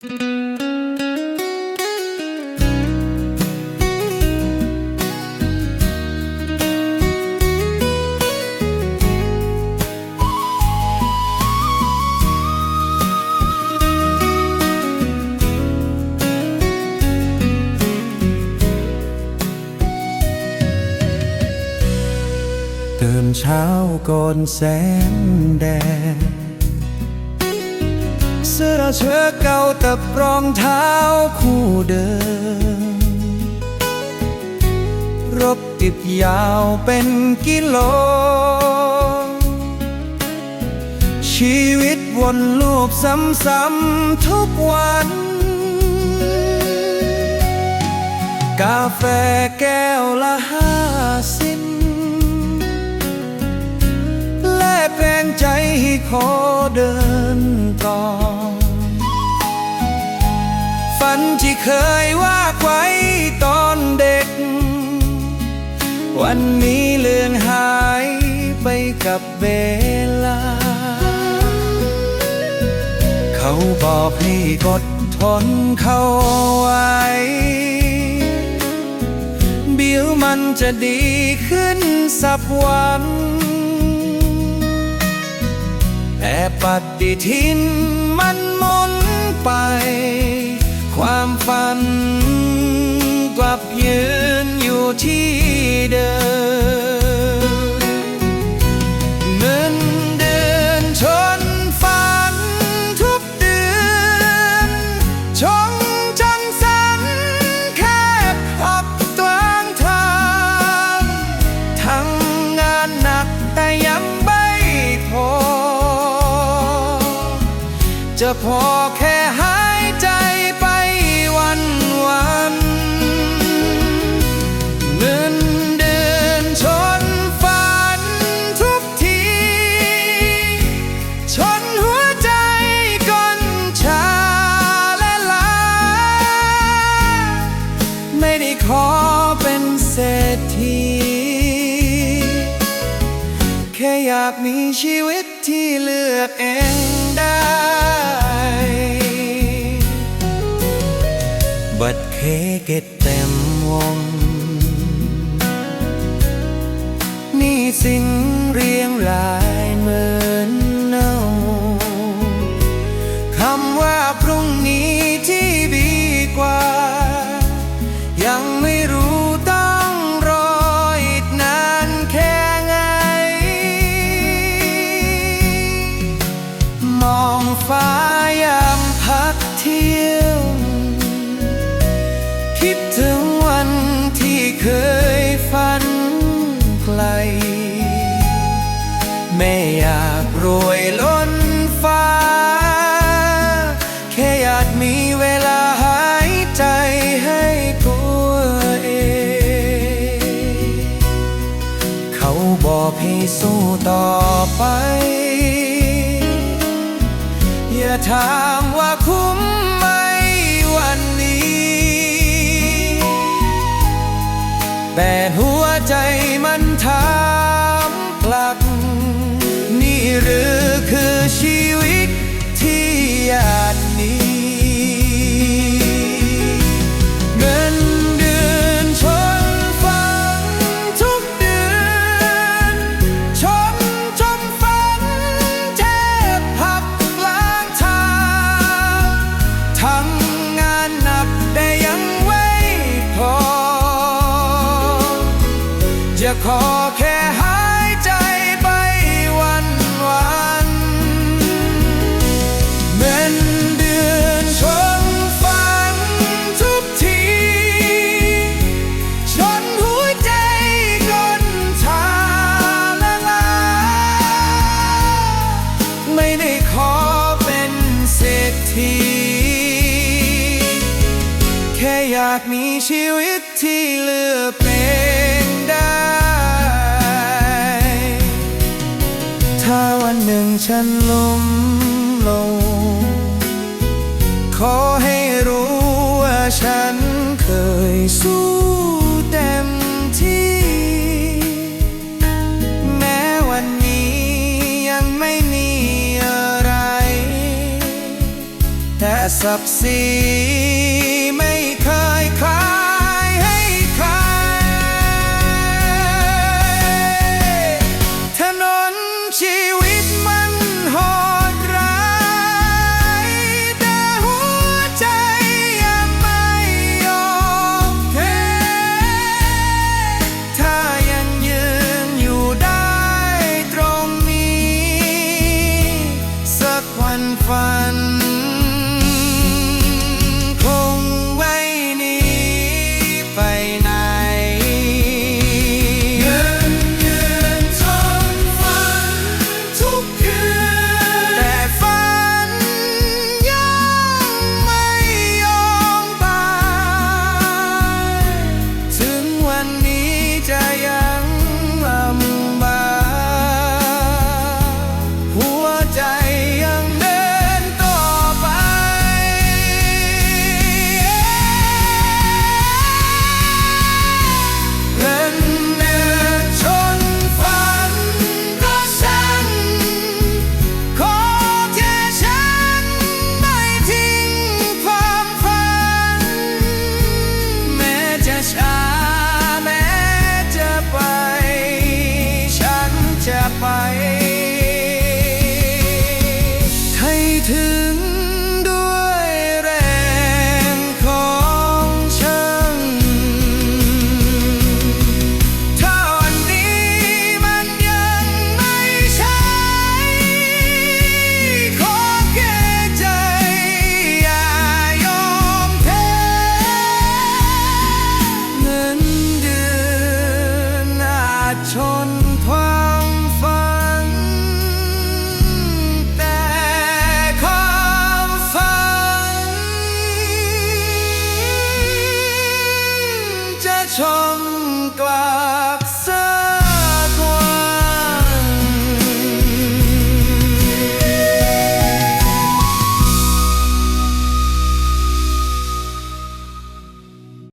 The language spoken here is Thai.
เช้าก่อนแสงแดด เชื้อเก่าตับรองเท้าคู่เดิม รบติดยาวเป็นกิโล ชีวิตวนลูปซ้ำๆทุกวัน กาแฟแก้วละห้าสิบแลกแรงใจให้ขอเดินต่อ นที่เคยว่าไว้ตอนเด็ก วันนี้เลือนหายไปกับเวลา เขาบอกให้กดทนเข้าไว้เดี๋ยวมันจะดีขึ้นสักวันแต่ปฏิทินมันหมุนไป ความฝันกลับยืนอยู่ที่เดิมเงินเดือนชนฝันทุกเดือนชงจังสันแคบพับกลางทางทำงานหนักแต่ยังไม่พอ จะพอ ษฐีแค่อยากมีชีวิตที่เลือกเองได้ บัตรเคเกตเต็มวง นี่สิ่งเรียงรายเหมือนเนาคำว่าพรุ่งนี้ที่ดีกว่า ฟ้ายามพักเที่ยว คิดถึงวันที่เคยฝันไกล ไม่อยากรวยล้นฟ้า แค่อยากมีเวลาหายใจให้ตัวเอง เขาบอกให้สู้ต่อไป ถามว่าคุ้มไหมวันนี้ แต่หัวใจมันถามกลับ นี่หรือคือ ขอแค่หายใจไปวันวันๆเงินเดือนชนฝันทุกที ชนหัวใจก้นชาละลา ไม่ได้ขอเป็นเศรษฐีแค่อยากมีชีวิตที่เลือกันลมลง ขอให้รู้ว่าฉันเคยสู้เต็มที่ แม้วันนี้ยังไม่มีอะไร แต่สับสี ไห้ถึงด้วยแรงของฉัน ถ้าวันนี้มันยังไม่ใช่ ขอแค่ใจ อย่ายอมแพ้เงินเดือนอาจชน kelak